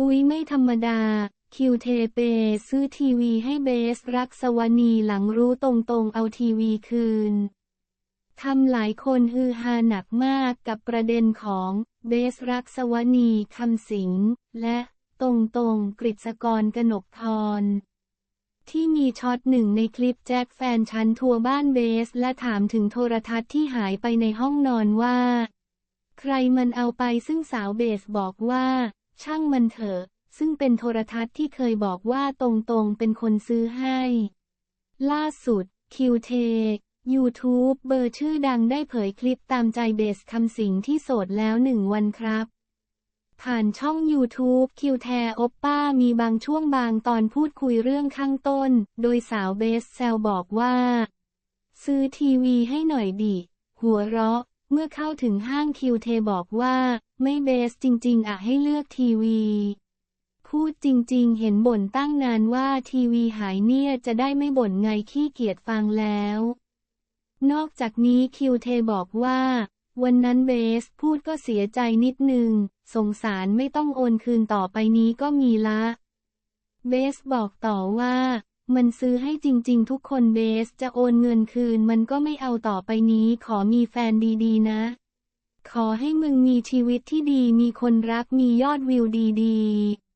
อุ๊ยไม่ธรรมดา คิวเทเป ซื้อทีวีให้เบสรักสวนีหลังรู้ตรงๆเอาทีวีคืนทำหลายคนฮือฮาหนักมากกับประเด็นของเบสรักสวนีคำสิงและตรงตรงๆกฤษกรกนกทรที่มีช็อตหนึ่งในคลิปแจ็คแฟนฉันทัวร์บ้านเบส และถามถึงโทรทัศน์ที่หายไปในห้องนอนว่า ใครมันเอาไปซึ่งสาวเบสบอกว่า ช่างมันเถอะ ซึ่งเป็นโทรทัศน์ที่เคยบอกว่าตรงๆเป็นคนซื้อให้ ล่าสุด คิวเท YouTube เบอร์ชื่อดังได้เผยคลิปตามใจเบสคำสิงที่โสดแล้วหนึ่งวันครับ ผ่านช่อง YouTube คิวแทโอปป้ามีบางช่วงบางตอนพูดคุยเรื่องข้างต้น โดยสาวเบสแซวบอกว่า ซื้อทีวีให้หน่อยดิ หัวเราะ เมื่อเข้าถึงห้างคิวเทบอกว่า ไม่เบสจริง ๆ อะให้เลือกทีวี พูดจริง ๆ เห็นบ่นตั้งนานว่าทีวีหายเนี่ยจะได้ไม่บ่นไงขี้เกียจฟังแล้ว นอกจากนี้คิวเทบอกว่า วันนั้นเบสพูดก็เสียใจนิดนึง สงสารไม่ต้องโอนคืนต่อไปนี้ก็มีละ เบสบอกต่อว่า มันซื้อให้จริง ๆ ทุกคนเบสจะโอนเงินคืนมันก็ไม่เอาต่อไปนี้ขอมีแฟนดีๆ นะ ขอให้มึงมีชีวิตที่ดีมีคนรักมียอดวิวดี ๆ